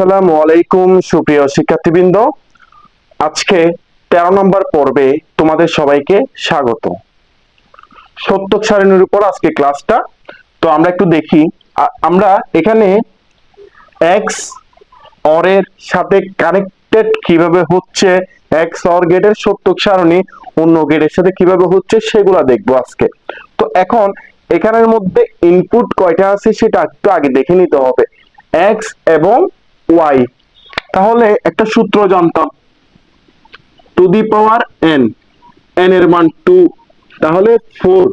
আসসালামু আলাইকুম, সুপ্রিয় শিক্ষার্থীবৃন্দ। আজকে তেরো নম্বর পর্বে তোমাদের সবাইকে স্বাগত। সত্যক সারণীর উপর আজকে ক্লাসটা। তো আমরা একটু দেখি আমরা এখানে এক্স অরের সাথে কানেক্টেড কীভাবে হচ্ছে এক্স অর গেটের সত্যক সারণী, অন্য গেটের সাথে কীভাবে হচ্ছে সেগুলা দেখব আজকে। তো এখন এখানের মধ্যে ইনপুট কয়টা আছে সেটা একটু আগে দেখে নিতে হবে। এক্স এবং ওয়াই তাহলে একটা সূত্র জানতাম। To the power N N এর মান টু তাহলে ফোর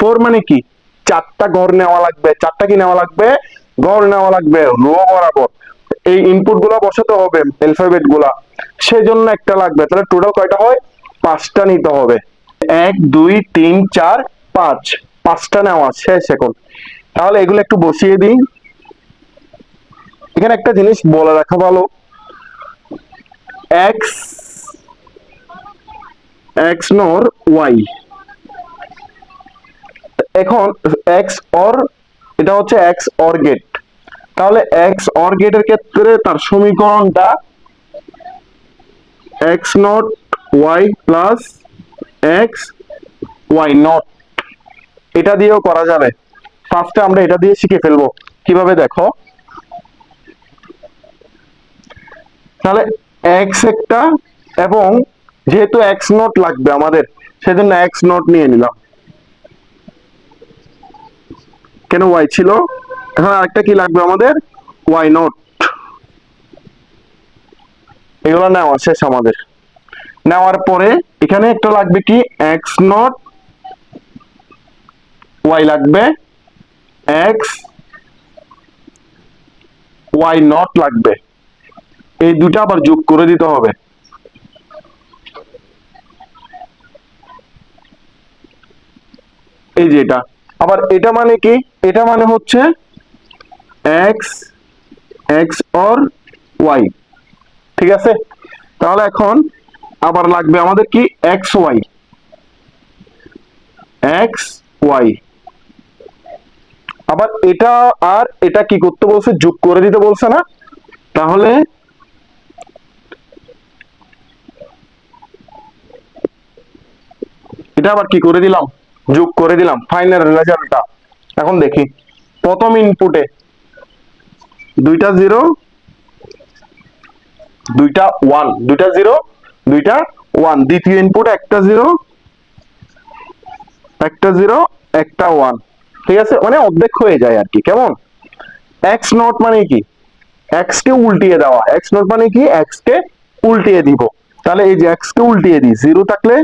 ফোর মানে কি? চারটা ঘর নেওয়া লাগবে। চারটা কি নেওয়া লাগবে? ঘর নেওয়া লাগবে। রো বরাবর। এই ইনপুটগুলা বসাতে হবে অ্যালফাবেটগুলা। সেজন্য একটা লাগবে। তাহলে টোটাল কয়টা হয়? পাঁচটা নিতে হবে। এক, দুই, তিন, চার, পাঁচ। পাঁচটা নেওয়া শেষ এখন। তাহলে এগুলো একটু বসিয়ে দিই। এখানে একটা জিনিস বলে রাখা ভালো। এক্স এক্স নর ওয়াই এখন এক্স অর এটা হচ্ছে এক্স অর গেট তাহলে এক্স অর গেটের ক্ষেত্রে তার সমীকরণটা X not Y plus X Y not. এটা দিয়েও করা যাবে। ফার্স্টে আমরা এটা দিয়ে শিখে ফেলব। কীভাবে দেখো? তাহলে এক্স একটা এবং যেহেতু এক্স নট লাগবে আমাদের, সেজন্য এক্স নট নিয়ে নিলাম। কেন ওয়াই ছিল? এখন আরেকটা কি লাগবে আমাদের? ওয়াই নট এগুলো নেওয়া শেষ আমাদের। নেওয়ার পরে এখানে একটা লাগবে কি? এক্স নট ওয়াই লাগবে। এক্স ওয়াই নট লাগবে। এই দুটা আবার যোগ করে দিতে হবে। এই যে এটা। আবার এটা মানে কি? এটা মানে হচ্ছে এক্স এক্স অর ওয়াই ঠিক আছে? তাহলে এখন আবার লাগবে আমাদের কি? এক্স ওয়াই এক্স ওয়াই আবার এটা আর এটা কি করতে বলছে? যোগ করে দিতে বলছে না? তাহলে এটা আবার কি করে দিলাম? যোগ করে দিলাম ফাইনাল রেজাল্টটা এখন দেখি, প্রথম ইনপুটে দুইটা জিরো দুইটা ওয়ান দুইটা জিরো দুইটা ওয়ান দ্বিতীয় ইনপুট একটা জিরো একটা জিরো একটা ওয়ান ঠিক আছে? মানে অর্ধেক হয়ে যায় আর কি, কেমন? এক্স নট মানে কি? এক্স কে উল্টিয়ে দেওয়া। এক্স নট মানে কি? এক্স কে উল্টিয়ে দিব। তাহলে এই যে এক্স কে উল্টিয়ে দিই জিরো থাকলে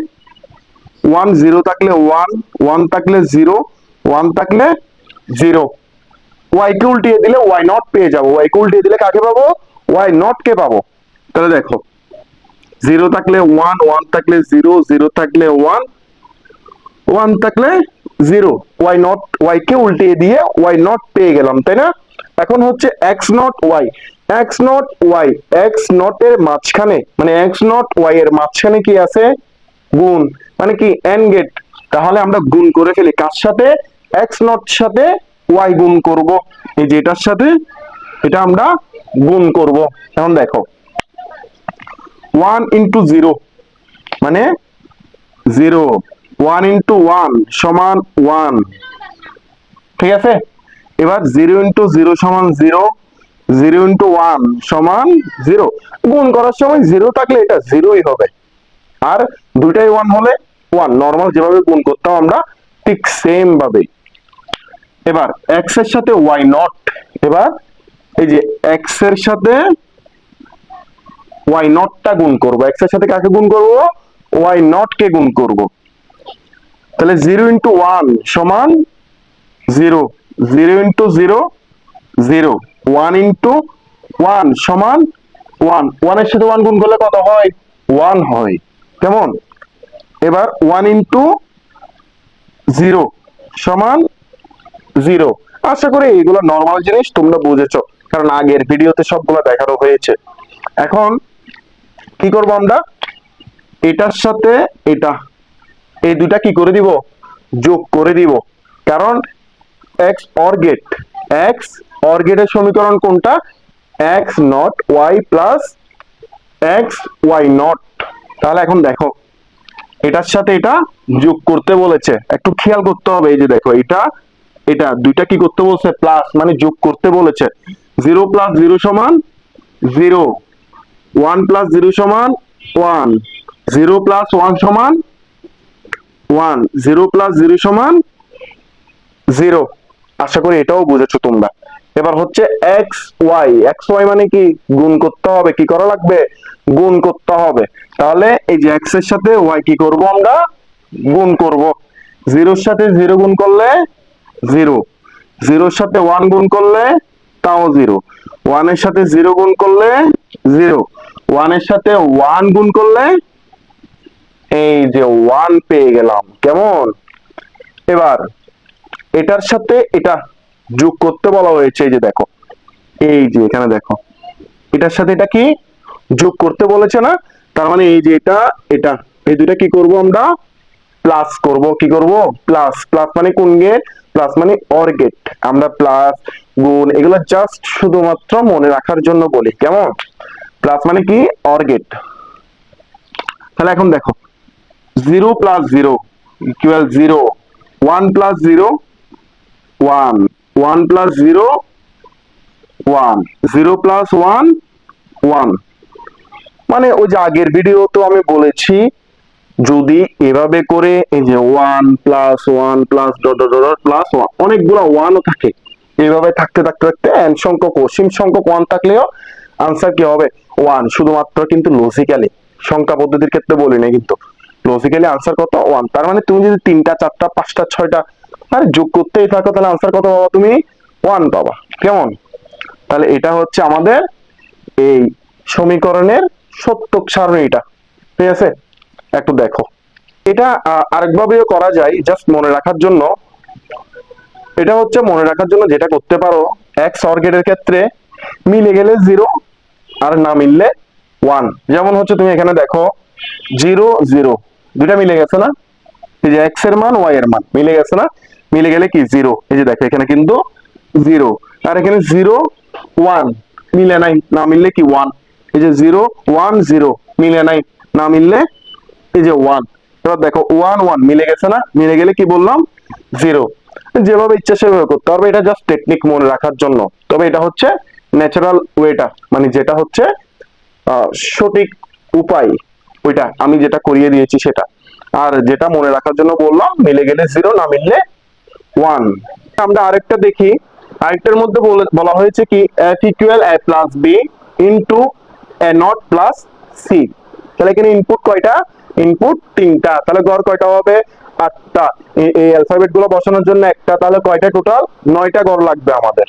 ওয়ান জিরো থাকলে ওয়ান ওয়ান থাকলে জিরো, ওয়ান থাকলে জিরো। ওয়াই কে উল্টিয়ে দিলে ওয়াই নট পেয়ে যাব। ওয়াই কে উল্টিয়ে দিলে কাকে পাবো? ওয়াই নট কে পাবো? তাহলে দেখো, জিরো থাকলে ওয়ান ওয়ান থাকলে জিরো জিরো থাকলে ওয়ান ওয়ান থাকলে জিরো। ওয়াই নট ওয়াই কে উল্টিয়ে দিয়ে ওয়াই নট পেয়ে গেলাম, তাই না? এখন হচ্ছে X not Y X not Y X not এর মাঝখানে মানে এক্স নট ওয়াই এর মাঝখানে কি আছে? গুণ। মানে কি এন গেট তাহলে আমরা গুণ করে ফেলি। কার সাথে? এক্স নট সাথে ওয়াই গুণ করব। এই যে এটার সাথে, এটা আমরা গুণ করব। এখন দেখো। ওয়ান ইন্টু জিরো মানে জিরো ওয়ান ইন্টু ওয়ান সমান ওয়ান ঠিক আছে? এবার জিরো ইন্টু জিরো সমান জিরো জিরো ইন্টু ওয়ান সমান জিরো গুণ করার সময় জিরো থাকলে এটা জিরোই হবে। আর দুইটাই ওয়ান হলে ওয়ান নর্মাল যেভাবে গুণ করতাম আমরা, ঠিক সেম ভাবে। এবার এক্সের সাথে ওয়াই নট এবার এই যে এক্সের সাথে ওয়াই নটটা গুণ করব। এক্সের সাথে কাকে গুণ করব? ওয়াই নট কে গুণ করব। তাহলে জিরো ইন্টু ওয়ান সমান zero zero into zero zero one into one সমান ওয়ান ওয়ানের সাথে ওয়ান গুণ করলে কত হয়? ওয়ান হয়। কেমন? এবার ওয়ান ইন্টু জিরো সমান জিরো আশা করি এইগুলো নর্মাল জিনিস, তোমরা বুঝেছ। কারণ আগের ভিডিওতে সবগুলো দেখানো হয়েছে। এখন কি করব আমরা? এটার সাথে এটা। এই দুটা কি করে দিব? যোগ করে দিব। কারণ X or gate X or গেটের সমীকরণ কোনটা? X not Y plus X Y not তাহলে এখন দেখো। এটার সাথে এটা যোগ করতে বলেছে। একটু খেয়াল করতে হবে, এই যে দেখো, এটা এটা দুইটা কি করতে বলছে? প্লাস মানে যোগ করতে বলেছে। জিরো প্লাস জিরো সমান জিরো ওয়ান প্লাস জিরো সমান ওয়ান জিরো প্লাস ওয়ান সমান ওয়ান জিরো প্লাস জিরো সমান জিরো আশা করি এটাও বুঝেছ তোমরা। এবার হচ্ছে এক্স ওয়াই এক্স ওয়াই মানে কি? গুণ করতে হবে, কি করা লাগবে? গুণ করতে হবে। তাহলে এই যে এক্সের সাথে ওয়াই কি করব আমরা? গুণ করব। জিরোর সাথে জিরো গুণ করলে জিরো জিরোর সাথে ওয়ান গুণ করলে তাও জিরো ওয়ানের সাথে জিরো গুণ করলে জিরো ওয়ানের সাথে ওয়ান গুণ করলে এই যে ওয়ান পেয়ে গেলাম। কেমন? এবার এটার সাথে এটা যোগ করতে বলা হয়েছে এই যে দেখো, এই যে এখানে দেখো, এটার সাথে এটা কি? যোগ করতে বলেছে না? তার মানে এই যে এটা এটা, এই দুইটা কি করব আমরা? প্লাস করব, কি করব? প্লাস প্লাস মানে কোন গেট প্লাস মানে অর গেট আমরা প্লাস গুণ, এগুলো জাস্ট শুধুমাত্র মনে রাখার জন্য বলি, কেমন? প্লাস মানে কি? অর গেট তাহলে এখন দেখো zero plus zero equal zero one plus zero one one plus zero one zero plus one one মানে ওই যে আগের ভিডিও তো আমি বলেছি, যদি এভাবে করে এই যে one plus one plus dot plus one অনেকগুলো ওয়ানও থাকে। এইভাবে থাকতে থাকতে থাকতে এন সংখ্যক অসীম সংখ্যক ওয়ান থাকলেও আনসার কি হবে? ওয়ান শুধুমাত্র কিন্তু লজিক্যালি সংখ্যা পদ্ধতির ক্ষেত্রে বলি না কিন্তু। লজিক্যালি আনসার কত? ওয়ান তার মানে তুমি যদি তিনটা, চারটা, পাঁচটা, ছয়টা আরে যোগ করতেই থাকো, তাহলে আনসার কত পাবা তুমি? ওয়ান পাবা। কেমন? তাহলে এটা হচ্ছে আমাদের এই সমীকরণের সত্যক সারণীটা ঠিক আছে? একটু দেখো। এটা আরেকভাবেও করা যায় জাস্ট মনে রাখার জন্য। এটা হচ্ছে মনে রাখার জন্য যেটা করতে পারো এক্স অর্গেটের ক্ষেত্রে মিলে গেলে জিরো আর না মিললে ওয়ান যেমন হচ্ছে তুমি এখানে দেখো জিরো জিরো দুইটা মিলে গেছে না? এই যে এক্সের মান ওয়াই এর মান। মিলে গেছে না? মিলে গেলে কি? জিরো এই যে দেখো, এখানে কিন্তু জিরো আর এখানে জিরো ওয়ান মিলে নাই, না মিললে কি? ওয়ান এই যে জিরো ওয়ান জিরো মিলে নাই, না মিললে এই যে ওয়ান এবার দেখো ওয়ান ওয়ান মিলে গেছে না? মিলে গেলে কি বললাম? জিরো যেভাবে ইচ্ছা সেভাবে করতে পারবে এটা জাস্ট টেকনিক মনে রাখার জন্য। তবে এটা হচ্ছে ন্যাচারাল ওয়েটা মানে যেটা হচ্ছে সঠিক উপায়। ওইটা। আমি যেটা করিয়ে দিয়েছি সেটা। আর যেটা মনে রাখার জন্য বললাম, মিলে গেলে জিরো না মিললে ওয়ান আমরা আরেকটা দেখি। আরেকটার মধ্যে বলে- হয়েছে কি F equal A plus B into A not plus C তাহলে এখানে ইনপুট কয়টা? ইনপুট তিনটা। তাহলে গড় কয়টা হবে? আটটা। এই অ্যালফাবেটগুলো বসানোর জন্য একটা, তাহলে কয়টা টোটাল নয়টা গড় লাগবে আমাদের।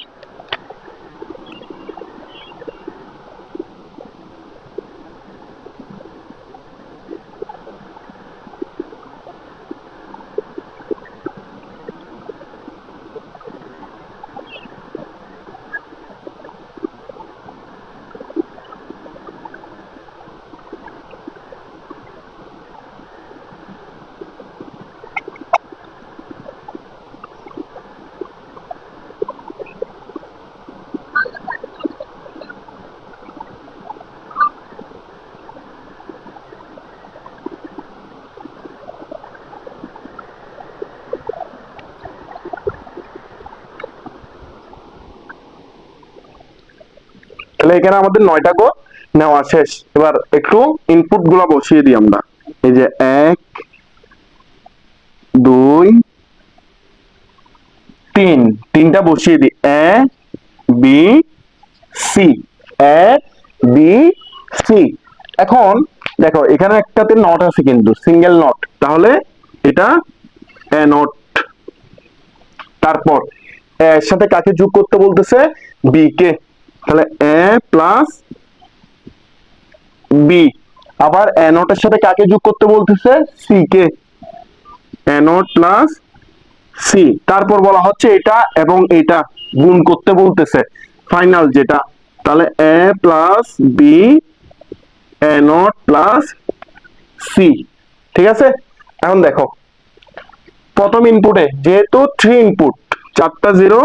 তাহলে এখানে আমাদের নয়টা গো নেওয়া শেষ। এবার একটু ইনপুটগুলা বসিয়ে দিই আমরা। এই যে এক, দুই, তিন। তিনটা বসিয়ে দিই। A, B, C. A, B, C. এখন দেখো, এখানে একটাতে নট আছে কিন্তু সিঙ্গেল নট তাহলে এটা এ নট তারপর এর সাথে কাকে যোগ করতে বলতেছে? বি কে। তাহলে এ প্লাস বি আবার এ নটের সাথে কাকে যোগ করতে বলতেছে? সি কে। এ নট প্লাস সি তারপর বলা হচ্ছে এটা এবং এটা গুণ করতে বলতেছে। ফাইনাল যেটা। তাহলে A plus B A not plus C ঠিক আছে? এখন দেখো। প্রথম ইনপুটে যেহেতু থ্রি ইনপুট চারটা জিরো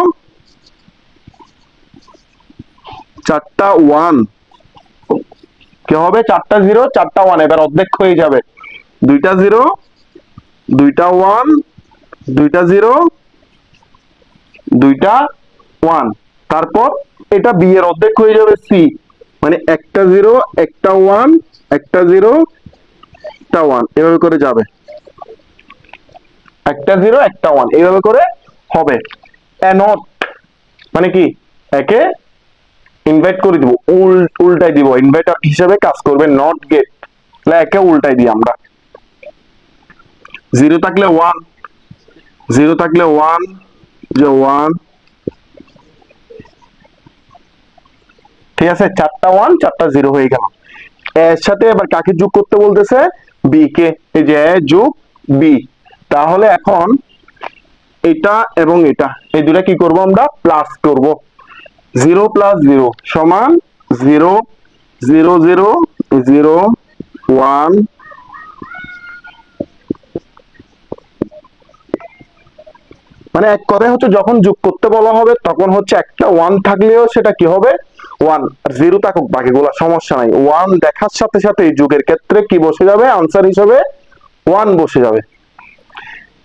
চারটা ওয়ান কি হবে? চারটা জিরো চারটা ওয়ান এবার অর্ধেক হয়ে যাবে। দুইটা জিরো দুইটা ওয়ান দুইটা জিরো দুইটা ওয়ান তারপর এটা বি এর অর্ধেক হয়ে যাবে সি মানে একটা জিরো একটা ওয়ান একটা জিরো একটা ওয়ান এভাবে করে যাবে। একটা জিরো একটা ওয়ান এইভাবে করে হবে। নট মানে কি? একে ইনভাইট করে দিব, উল, উল্টাই দিব। ইনভাইটার হিসেবে কাজ করবে নট গেট একে উল্টাই দিই আমরা। জিরো থাকলে ওয়ান জিরো থাকলে ওয়ান যে ওয়ান ঠিক আছে, চারটা ওয়ান চারটা জিরো হয়ে গেল। এর সাথে এবার কাকে যোগ করতে বলতেছে? বি কে। এই যে যোগ বি তাহলে এখন এটা এবং এটা, এই দুটা কি করব আমরা? প্লাস করব। জিরো প্লাস জিরো সমান zero zero zero zero, one. মানে এক কথায় হচ্ছে যখন যোগ করতে বলা হবে, তখন হচ্ছে একটা ওয়ান থাকলেও সেটা কি হবে? ওয়ান। আর জিরো থাকুক, বাকিগুলো সমস্যা নাই। ওয়ান দেখার সাথে সাথে যুগের ক্ষেত্রে কি বসে যাবে? আনসার হিসেবে ওয়ান বসে যাবে।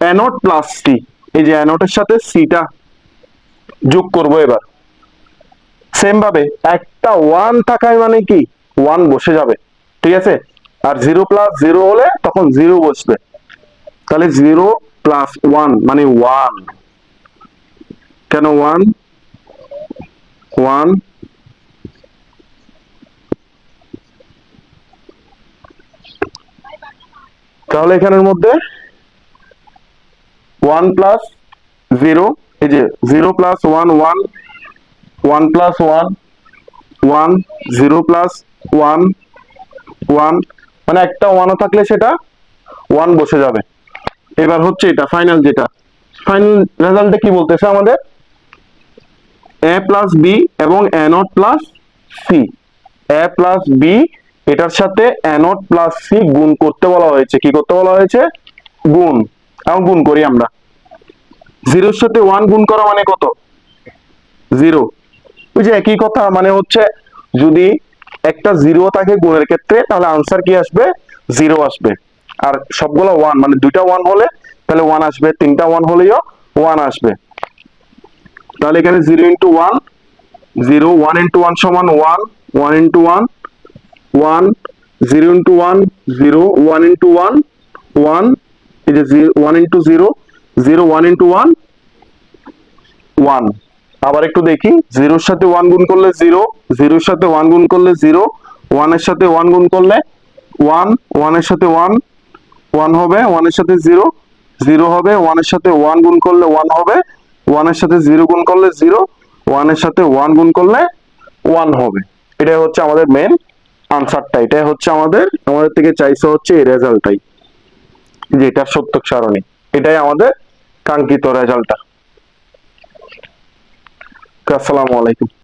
অ্যানোট প্লাস সি এই যে অ্যানোটের সাথে সিটা যোগ করব এবার। সেম ভাবে, একটা ওয়ান থাকায় মানে কি? ওয়ান বসে যাবে, ঠিক আছে? আর জিরো প্লাস জিরো হলে তখন জিরো বসবে। তাহলে জিরো প্লাস ওয়ান মানে ওয়ান কেন ওয়ান ওয়ান তাহলে এখানের মধ্যে ওয়ান প্লাস জিরো এই যে zero plus one one one plus one one, zero plus one one মানে একটা ওয়ানও থাকলে সেটা ওয়ান বসে যাবে। এবার হচ্ছে এটা ফাইনাল যেটা। ফাইনাল রেজাল্টে কি বলতেছে আমাদের? এ প্লাস বি এবং A not plus C A plus B এটার সাথে এ নট প্লাস সি গুণ করতে বলা হয়েছে। কি করতে বলা হয়েছে? গুণ। এখন গুণ করি আমরা। জিরোর সাথে ওয়ান গুণ করা মানে কত? জিরো। ওই যে একই কথা মানে হচ্ছে যদি একটা জিরো থাকে গুণের ক্ষেত্রে, তাহলে আনসার কি আসবে? জিরো আসবে। আর সবগুলো ওয়ান মানে দুইটা ওয়ান হলে, তাহলে ওয়ান আসবে। তিনটা ওয়ান হলেও ওয়ান আসবে। তাহলে এখানে zero into one zero one into one সমান one one into one one zero into one zero one into one one এই যে one into zero zero one into one one আবার একটু দেখি। জিরোর সাথে ওয়ান গুণ করলে জিরো, জিরোর সাথে ওয়ান গুণ করলে জিরো ওয়ানের সাথে ওয়ান গুণ করলে ওয়ান ওয়ানের সাথে ওয়ান ওয়ান হবে ওয়ানের সাথে জিরো জিরো হবে ওয়ানের সাথে ওয়ান গুণ করলে ওয়ান হবে ওয়ানের সাথে জিরো গুণ করলে জিরো ওয়ানের সাথে ওয়ান গুণ করলে ওয়ান হবে। এটাই হচ্ছে আমাদের মেন আনসারটা এটাই হচ্ছে আমাদের আমাদের থেকে চাইছে হচ্ছে এই রেজাল্টটাই যেটা সত্য সারণী। এটাই আমাদের কাঙ্ক্ষিত রেজাল্টটা ficar falar mole aí.